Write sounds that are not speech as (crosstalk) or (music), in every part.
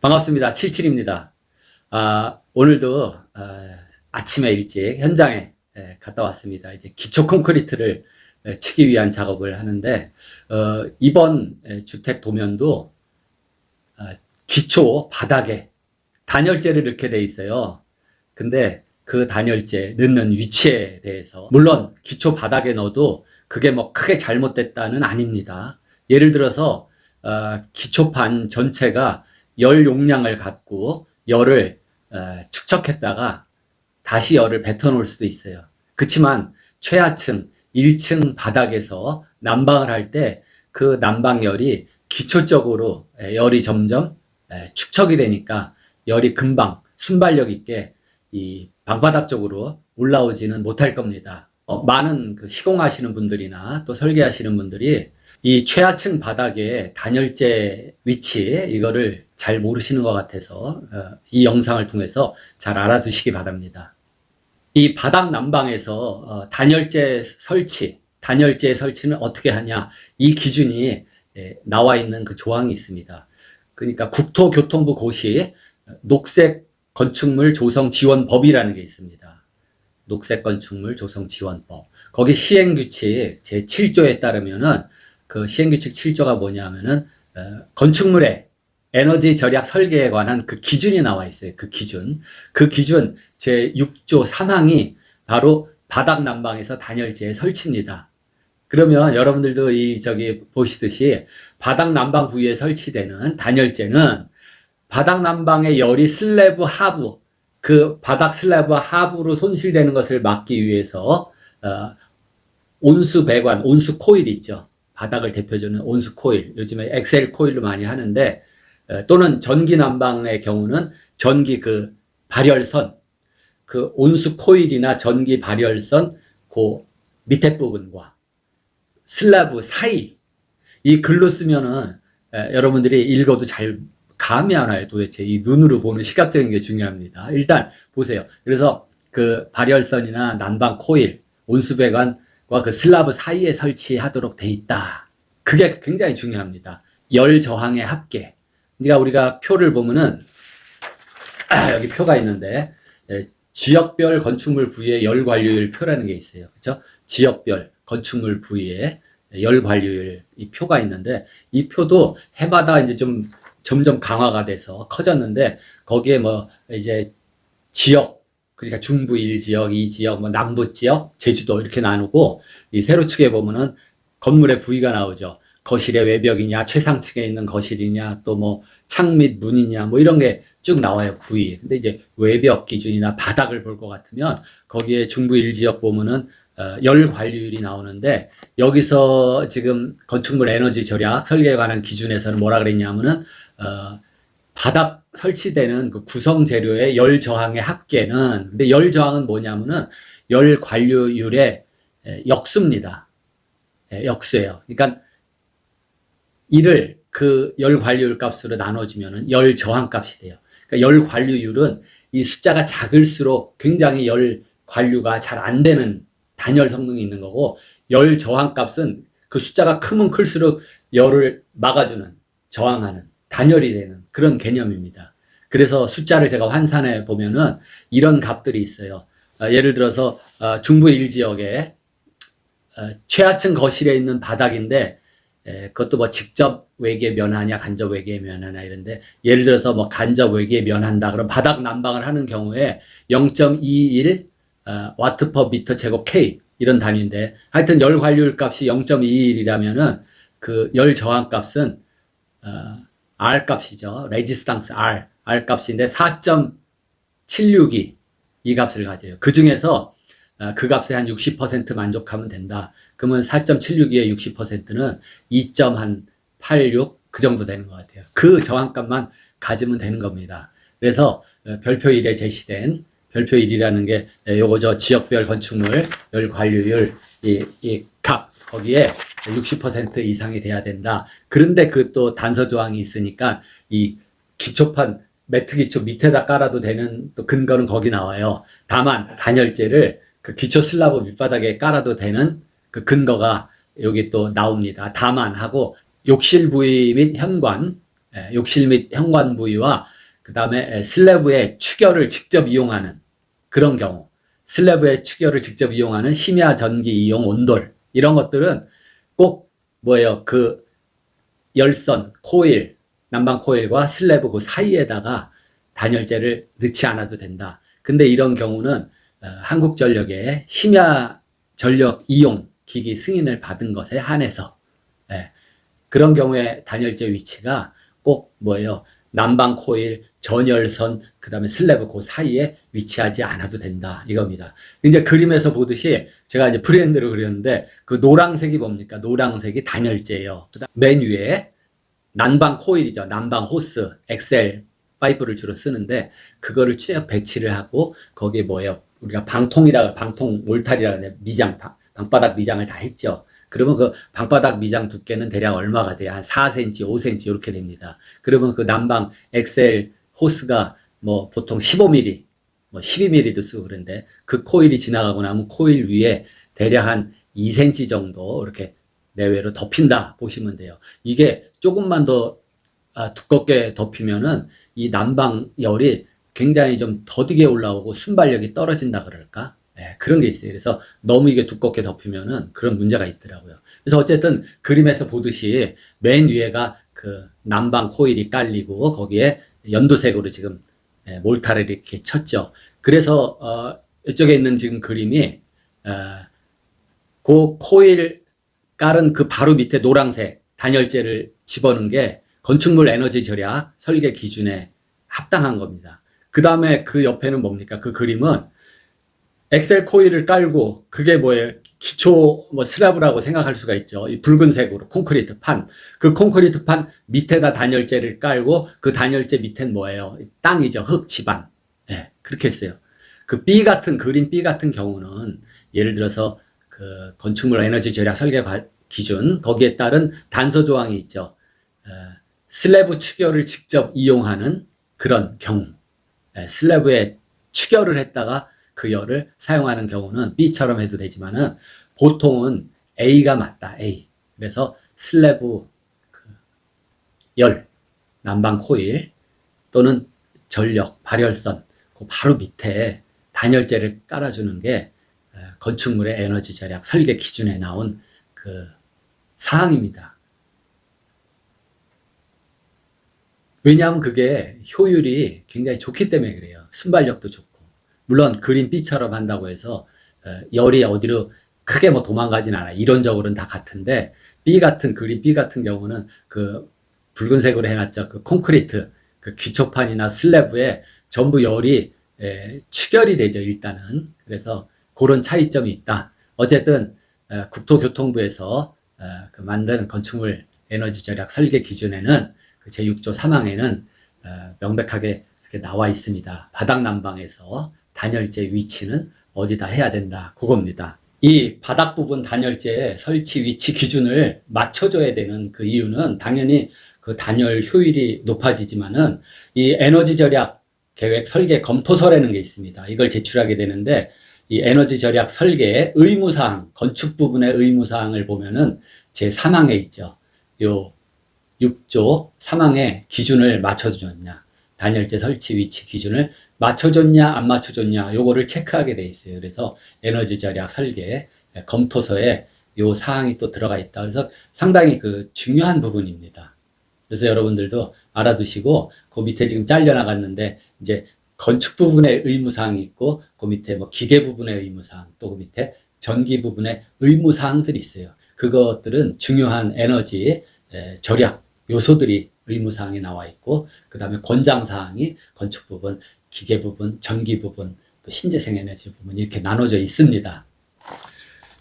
반갑습니다. 77입니다. 아, 오늘도 아, 아침에 일찍 현장에 예, 갔다 왔습니다. 이제 기초 콘크리트를 예, 치기 위한 작업을 하는데 어, 이번 예, 주택 도면도 아, 기초 바닥에 단열재를 넣게 돼 있어요. 근데 그 단열재 넣는 위치에 대해서 물론 기초 바닥에 넣어도 그게 뭐 크게 잘못됐다는 아닙니다. 예를 들어서 어, 기초판 전체가 열 용량을 갖고 열을 어, 축적했다가 다시 열을 뱉어놓을 수도 있어요. 그렇지만 최하층 1층 바닥에서 난방을 할 때 그 난방열이 기초적으로 에, 열이 점점 에, 축적이 되니까 열이 금방 순발력 있게 이 방바닥 쪽으로 올라오지는 못할 겁니다. 어, 많은 그 시공하시는 분들이나 또 설계하시는 분들이 이 최하층 바닥에 단열재 위치 이거를 잘 모르시는 것 같아서 어, 이 영상을 통해서 잘 알아두시기 바랍니다. 이 바닥 난방에서 어, 단열재 설치, 단열재 설치는 어떻게 하냐 이 기준이 예, 나와 있는 그 조항이 있습니다. 그러니까 국토교통부 고시 녹색 건축물 조성 지원법이라는 게 있습니다. 녹색 건축물 조성 지원법. 거기 시행 규칙 제 7조에 따르면은 그 시행 규칙 7조가 뭐냐면은 어, 건축물의 에너지 절약 설계에 관한 그 기준이 나와 있어요. 그 기준. 그 기준 제 6조 3항이 바로 바닥 난방에서 단열재의 설치입니다. 그러면 여러분들도 이 저기 보시듯이 바닥 난방 부위에 설치되는 단열재는 바닥 난방의 열이 슬래브 하부 그 바닥 슬래브 하부로 손실되는 것을 막기 위해서 어, 온수 배관, 온수 코일 있죠. 바닥을 대표주는 온수 코일. 요즘에 엑셀 코일로 많이 하는데 어, 또는 전기 난방의 경우는 전기 그 발열선 그 온수 코일이나 전기 발열선 그 밑에 부분과 슬라브 사이 이 글로 쓰면은 에, 여러분들이 읽어도 잘 감이 안 와요 도대체. 이 눈으로 보는 시각적인 게 중요합니다. 일단 보세요. 그래서 그 발열선이나 난방 코일 온수배관과 그 슬라브 사이에 설치하도록 돼 있다. 그게 굉장히 중요합니다. 열 저항의 합계 그러니까 우리가 표를 보면은 (clears throat) 아, 여기 표가 있는데 예, 지역별 건축물 부위의 열 관리율 표라는 게 있어요. 그렇죠? 지역별 건축물 부위의 열 관리율 이 표가 있는데 이 표도 해마다 이제 좀 점점 강화가 돼서 커졌는데 거기에 뭐 이제 지역 그러니까 중부 1 지역, 2 지역, 뭐 남부 지역, 제주도 이렇게 나누고 이 세로 축에 보면은 건물의 부위가 나오죠. 거실의 외벽이냐, 최상층에 있는 거실이냐, 또 뭐 창 및 문이냐, 뭐 이런 게 쭉 나와요, 부위. 근데 이제 외벽 기준이나 바닥을 볼 것 같으면 거기에 중부 1지역 보면은 어, 열 관리율이 나오는데 여기서 지금 건축물 에너지 절약 설계에 관한 기준에서는 뭐라 그랬냐면은 어, 바닥 설치되는 그 구성 재료의 열 저항의 합계는 근데 열 저항은 뭐냐면은 열 관리율의 에, 역수입니다. 예, 역수예요. 그러니까 이를 그 열 관리율 값으로 나눠주면은 열 저항 값이 돼요. 그러니까 열 관리율은 이 숫자가 작을수록 굉장히 열 관류가 잘 안 되는 단열 성능이 있는 거고 열 저항 값은 그 숫자가 크면 클수록 열을 막아주는 저항하는 단열이 되는 그런 개념입니다. 그래서 숫자를 제가 환산해 보면은 이런 값들이 있어요. 아, 예를 들어서 아, 중부 1지역에 어, 최하층 거실에 있는 바닥인데 에, 그것도 뭐 직접 외기에 면하냐 간접 외기에 면하냐 이런데 예를 들어서 뭐 간접 외기에 면한다 그럼 바닥 난방을 하는 경우에 0.21 어, 와트 퍼 미터 제곱 K 이런 단위인데 하여튼 열 관리율 값이 0.21이라면은 그 열 저항 값은 어, R 값이죠. 레지스탕스 R R 값인데 4.762 이 값을 가져요. 그 중에서 어, 그 값에 한60% 만족하면 된다. 그러면 4.762의 60%는 2.86 그 정도 되는 것 같아요. 그 저항값만 가지면 되는 겁니다. 그래서 어, 별표 1에 제시된 별표 1이라는 게 에, 요거 저 지역별 건축물 열 관리율 이, 이 값 거기에 60% 이상이 돼야 된다. 그런데 그 또 단서 조항이 있으니까 이 기초판 매트 기초 밑에다 깔아도 되는 또 근거는 거기 나와요. 다만 단열재를 그 기초 슬라브 밑바닥에 깔아도 되는 그 근거가 여기 또 나옵니다. 다만 하고 욕실 부위 및 현관 예, 욕실 및 현관 부위와 그 다음에 슬래브의 축열을 직접 이용하는 그런 경우, 슬래브의 축열을 직접 이용하는 심야 전기 이용 온돌 이런 것들은 꼭 뭐예요? 그 열선, 코일, 난방 코일과 슬래브 그 사이에다가 단열재를 넣지 않아도 된다. 근데 이런 경우는 어, 한국전력의 심야 전력 이용 기기 승인을 받은 것에 한해서 예, 그런 경우에 단열재 위치가 꼭 뭐예요? 난방 코일, 전열선, 그 다음에 슬래브 그 사이에 위치하지 않아도 된다. 이겁니다. 이제 그림에서 보듯이 제가 이제 브랜드로 그렸는데 그 노랑색이 뭡니까? 노랑색이 단열재예요. 맨 위에 난방 코일이죠. 난방 호스, 엑셀 파이프를 주로 쓰는데 그거를 쭉 배치를 하고 거기에 뭐예요? 우리가 방통이라 방통 몰탈이라 하는 미장 방, 방바닥 미장을 다 했죠. 그러면 그 방바닥 미장 두께는 대략 얼마가 돼요? 한 4cm, 5cm 이렇게 됩니다. 그러면 그 난방 엑셀 호스가 뭐 보통 15mm, 뭐 12mm도 쓰고 그런데 그 코일이 지나가고 나면 코일 위에 대략 한 2cm 정도 이렇게 내외로 덮인다 보시면 돼요. 이게 조금만 더 아, 두껍게 덮이면은 이 난방 열이 굉장히 좀 더디게 올라오고 순발력이 떨어진다 그럴까? 예, 그런 게 있어요. 그래서 너무 이게 두껍게 덮이면은 그런 문제가 있더라고요. 그래서 어쨌든 그림에서 보듯이 맨 위에가 그 난방 코일이 깔리고 거기에 연두색으로 지금 예, 몰타를 이렇게 쳤죠. 그래서 어, 이쪽에 있는 지금 그림이 어, 그 코일 깔은 그 바로 밑에 노란색 단열재를 집어넣은 게 건축물 에너지 절약 설계 기준에 합당한 겁니다. 그 다음에 그 옆에는 뭡니까? 그 그림은 엑셀 코일을 깔고 그게 뭐예요? 기초 뭐 슬라브라고 생각할 수가 있죠. 이 붉은색으로 콘크리트 판. 그 콘크리트 판 밑에다 단열재를 깔고 그 단열재 밑엔 뭐예요? 땅이죠. 흙 지반. 예, 네, 그렇게 했어요. 그 B 같은 그림 B 같은 경우는 예를 들어서 그 건축물 에너지 절약 설계 기준 거기에 따른 단서 조항이 있죠. 어, 슬래브 추결을 직접 이용하는 그런 경우, 예, 슬래브에 추결을 했다가 그 열을 사용하는 경우는 B처럼 해도 되지만은 보통은 A가 맞다. A. 그래서 슬래브 그 열, 난방 코일 또는 전력, 발열선 그 바로 밑에 단열재를 깔아주는 게 건축물의 에너지 절약 설계 기준에 나온 그 사항입니다. 왜냐하면 그게 효율이 굉장히 좋기 때문에 그래요. 순발력도 좋고. 물론 그린 B처럼 한다고 해서 어, 열이 어디로 크게 뭐 도망가진 않아. 이론적으로는 다 같은데 B 같은 그린 B 같은 경우는 그 붉은색으로 해놨죠. 그 콘크리트 그 기초판이나 슬래브에 전부 열이 에, 추결이 되죠. 일단은 그래서 그런 차이점이 있다. 어쨌든 어, 국토교통부에서 어, 그 만든 건축물 에너지 절약 설계 기준에는 그 제6조 3항에는 어, 명백하게 이렇게 나와 있습니다. 바닥 난방에서 단열재 위치는 어디다 해야 된다. 그겁니다. 이 바닥 부분 단열재 설치 위치 기준을 맞춰줘야 되는 그 이유는 당연히 그 단열 효율이 높아지지만은 이 에너지 절약 계획 설계 검토서라는 게 있습니다. 이걸 제출하게 되는데 이 에너지 절약 설계의 의무사항, 건축 부분의 의무사항을 보면은 제 3항에 있죠. 요 6조 3항에 기준을 맞춰줬냐. 단열재 설치 위치 기준을 맞춰줬냐, 안 맞춰줬냐, 요거를 체크하게 돼 있어요. 그래서 에너지 절약 설계 검토서에 요 사항이 또 들어가 있다. 그래서 상당히 그 중요한 부분입니다. 그래서 여러분들도 알아두시고 그 밑에 지금 잘려 나갔는데 이제 건축 부분의 의무사항이 있고 그 밑에 뭐 기계 부분의 의무사항 또 그 밑에 전기 부분의 의무사항들이 있어요. 그것들은 중요한 에너지 절약 요소들이 의무사항에 나와 있고 그 다음에 권장사항이 건축 부분, 기계 부분, 전기 부분, 또 신재생 에너지 부분 이렇게 나눠져 있습니다.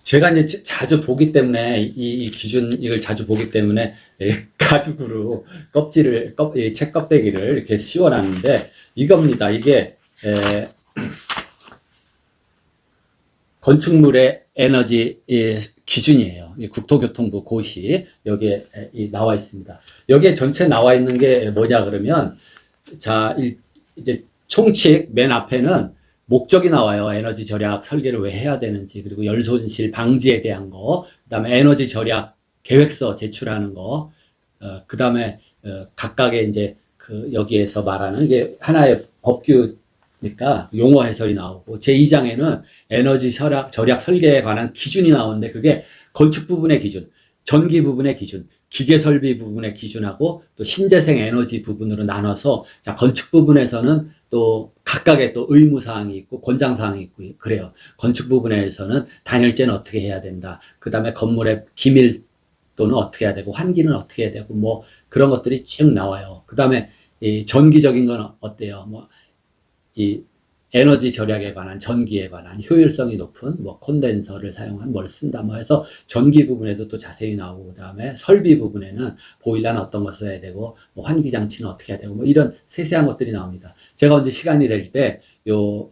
제가 이제 자주 보기 때문에 이, 이 기준 이걸 자주 보기 때문에 (laughs) 가죽으로 껍질을 껍, 책 껍데기를 이렇게 씌워놨는데 이겁니다. 이게 에, (clears throat) 건축물의 에너지 기준이에요. 국토교통부 고시 여기에 나와 있습니다. 여기에 전체 나와 있는 게 뭐냐 그러면 자 이제 총칙 맨 앞에는 목적이 나와요. 에너지 절약 설계를 왜 해야 되는지, 그리고 열 손실 방지에 대한 거, 그 다음에 에너지 절약 계획서 제출하는 거, 어, 그 다음에 어, 각각의 이제 그 여기에서 말하는 이게 하나의 법규 니까 용어 해설이 나오고 제2장에는 에너지 절약, 절약 설계에 관한 기준이 나오는데 그게 건축 부분의 기준, 전기 부분의 기준, 기계 설비 부분의 기준하고 또 신재생 에너지 부분으로 나눠서 자 건축 부분에서는 또 각각의 또 의무 사항이 있고 권장 사항이 있고 그래요. 건축 부분에서는 단열재는 어떻게 해야 된다. 그다음에 건물의 기밀 또는 어떻게 해야 되고 환기는 어떻게 해야 되고 뭐 그런 것들이 쭉 나와요. 그다음에 이 전기적인 건 어때요? 뭐 이 에너지 절약에 관한 전기에 관한 효율성이 높은 뭐 콘덴서를 사용한 뭘 쓴다 뭐 해서 전기 부분에도 또 자세히 나오고 그다음에 설비 부분에는 보일러는 어떤 걸 써야 되고 뭐 환기 장치는 어떻게 해야 되고 뭐 이런 세세한 것들이 나옵니다. 제가 언제 시간이 될 때 요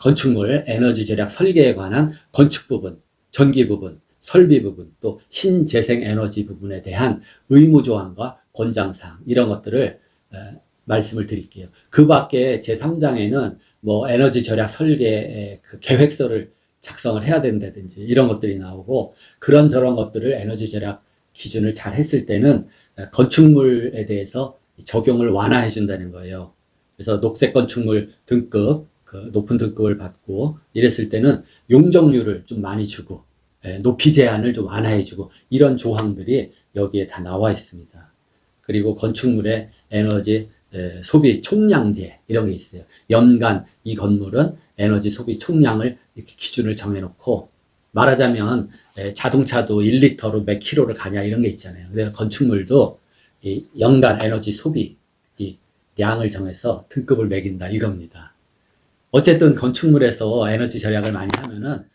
건축물 에너지 절약 설계에 관한 건축 부분, 전기 부분, 설비 부분, 또 신재생 에너지 부분에 대한 의무 조항과 권장 사항 이런 것들을 에, 말씀을 드릴게요. 그 밖에 제3장에는 뭐 에너지 절약 설계의 그 계획서를 작성을 해야 된다든지 이런 것들이 나오고 그런 저런 것들을 에너지 절약 기준을 잘 했을 때는 건축물에 대해서 적용을 완화해 준다는 거예요. 그래서 녹색 건축물 등급, 그 높은 등급을 받고 이랬을 때는 용적률을 좀 많이 주고 예, 높이 제한을 좀 완화해 주고 이런 조항들이 여기에 다 나와 있습니다. 그리고 건축물의 에너지 에, 소비 총량제 이런 게 있어요. 연간 이 건물은 에너지 소비 총량을 이렇게 기준을 정해놓고 말하자면 에, 자동차도 1리터로 몇 킬로를 가냐 이런 게 있잖아요. 그래서 건축물도 이 연간 에너지 소비 이 양을 정해서 등급을 매긴다 이겁니다. 어쨌든 건축물에서 에너지 절약을 많이 하면은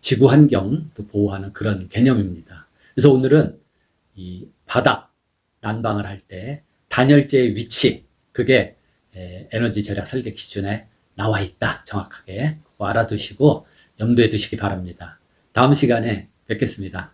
지구 환경도 보호하는 그런 개념입니다. 그래서 오늘은 이 바닥 난방을 할 때 단열재의 위치 그게 에, 에너지 절약 설계 기준에 나와 있다. 정확하게 그거 알아두시고 염두에 두시기 바랍니다. 다음 시간에 뵙겠습니다.